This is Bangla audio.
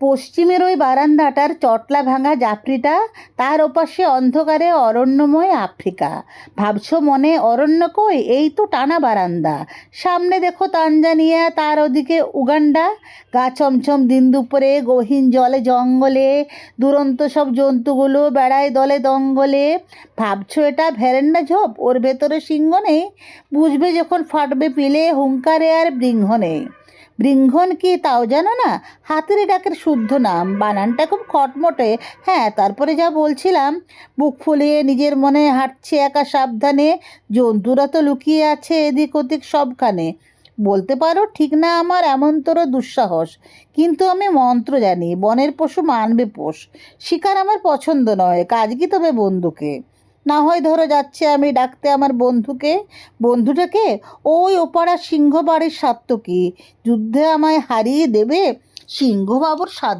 পশ্চিমের ওই বারান্দাটার চটলা ভাঙা জাফরিটা তার ওপাশে অন্ধকারে অরণ্যময় আফ্রিকা। ভাবছ মনে, অরণ্য কই? এই তো টানা বারান্দা। সামনে দেখো তানজানিয়া, তার ওদিকে উগান্ডা। গা ছমছম দিন দুপুরে, গহীন জলে জঙ্গলে, দুরন্ত সব জন্তুগুলো বেড়ায় দলে দঙ্গলে। ভাবছ এটা ভেরেন্ডা ঝোপ? ওর ভেতরে সিংহ নেই? বুঝবে যখন ফাটবে পিলে, হুঙ্কারে আর বৃঙ্ঘ নেই। বৃঙ্ঘন কি তাও জানো না? হাতির ডাকের শুদ্ধ নাম। বানানটা খুব খটমটে হ্যাঁ তারপরে যা বলছিলাম, বুক ফুলিয়ে নিজের মনে হাঁটছে একা সাবধানে, জন্তুরা তো লুকিয়ে আছে এদিক ওদিক সবখানে। বলতে পারো ঠিক না আমার এমন তোর দুঃসাহস। কিন্তু আমি মন্ত্র জানি, বনের পশু মানবে পোষ। শিকার আমার পছন্দ নয়, কাজ কি তবে বন্ধুকে? না হয় ধরো যাচ্ছে আমি ডাকতে আমার বন্ধুকে, বন্ধুটাকে, ওই ওপাড়া সিংহ বাড়ির কি? যুদ্ধে আমায় হারিয়ে দেবে? সিংহ বাবুর সাধ্য